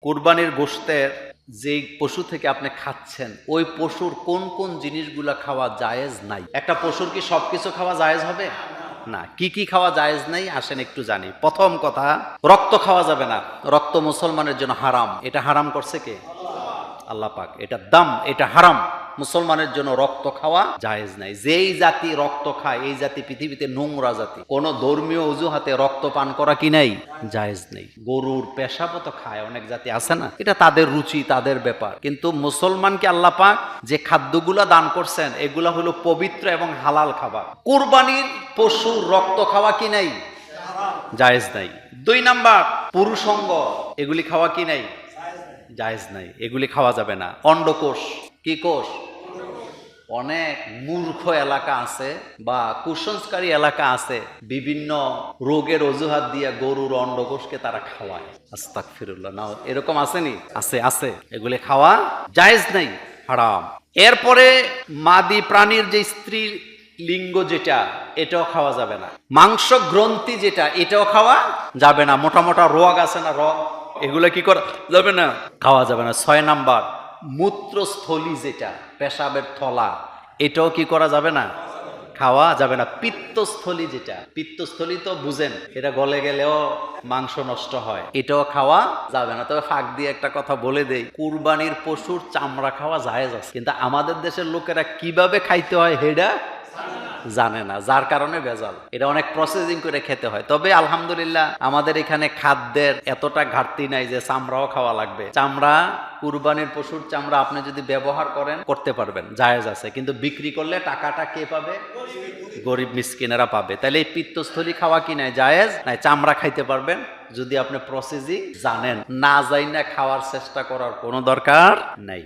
কোরবানির গোস্তের যে পশু থেকে আপনি খাচ্ছেন, ওই পশুর কোন কোন জিনিসগুলো খাওয়া জায়েজ নাই? একটা পশুর কি সব কিছু খাওয়া জায়েজ হবে? না। কি কি খাওয়া জায়েজ নাই? আসেন একটু জানি। প্রথম কথা, রক্ত খাওয়া যাবে না। রক্ত মুসলমানের জন্য হারাম। এটা হারাম করছে কে? আল্লাহ পাক। এটা দাম, এটা হারাম। মুসলমানের জন্য রক্ত খাওয়া জায়েজ নাই। যেই জাতি রক্ত খায়, এই জাতি পৃথিবীতে নোংরা জাতি। কোন ধর্মীয় অজুহাতে রক্ত পান করা কি নাই? জায়েজ নেই। গরুর পেশাবও তো খায়, অনেক জাতি আছে না? এটা তাদের রুচি, তাদের ব্যাপার। কিন্তু মুসলমানকে আল্লাহ পাক যে খাদ্যগুলা দান করছেন, এগুলা হলো পবিত্র এবং হালাল খাবার। কোরবানির পশুর রক্ত খাওয়া কি নাই? জায়েজ নাই। দুই নাম্বার, পুরুষঙ্গ, এগুলি খাওয়া কি নাই? জায়েজ নাই। এগুলি খাওয়া যাবে না। অন্ডকোষ, কি কোষ? অনেক মূর্খ এলাকা আছে বা কুসংস্কারী এলাকা আছে, বিভিন্ন রোগের অজুহাত দিয়ে গরুর অন্ডকোষকে তারা খাওয়ায়। আস্তাক ফিরুল্লাহ না এরকম আসেনি? আছে আছে। এগুলি খাওয়া জায়েজ নাই, হারাম। এরপরে মাদি প্রাণীর যে স্ত্রী লিঙ্গ যেটা, এটাও খাওয়া যাবে না। মাংস গ্রন্থি যেটা, এটাও খাওয়া যাবে না। মোটা মোটা রোগ আছে না রোগ এগুলো কি করা যাবে না? খাওয়া যাবে না। ছয় নাম্বার মূত্রস্থলী যেটা, পেশাবের থলা, এটাও কি করা যাবে না? খাওয়া যাবে না। পিত্তস্থলী যেটা, পিত্তস্থলী তো বুঝেন, এটা গলে গেলেও মাংস নষ্ট হয়, এটাও খাওয়া যাবে না। তবে ফাঁক দিয়ে একটা কথা বলে দেই, কুরবানির পশুর চামড়া খাওয়া জায়েজ আছে। কিন্তু আমাদের দেশের লোকেরা কীভাবে খাইতে হয় হেডা? জানে না, যার কারণে ভেজাল। এটা অনেক প্রসেসিং করে খেতে হয়। তবে আলহামদুলিল্লাহ, আমাদের এখানে খাদ্যের এতটা ঘাটতি নাই যে চামড়াও খাওয়া লাগবে। চামড়া, কুরবানির পশুর চামড়া আপনি যদি ব্যবহার করেন, করতে পারবেন, জায়েজ আছে। কিন্তু বিক্রি করলে টাকাটা কে পাবে? গরিব মিসকিনেরা পাবে। তাহলে এই পিত্তস্থলী খাওয়া কি নাই? জায়েজ? নাই, চামড়া খাইতে পারবেন। যদি আপনি প্রসেসিং জানেন, না যাই না খাওয়ার চেষ্টা করার কোনো দরকার নাই।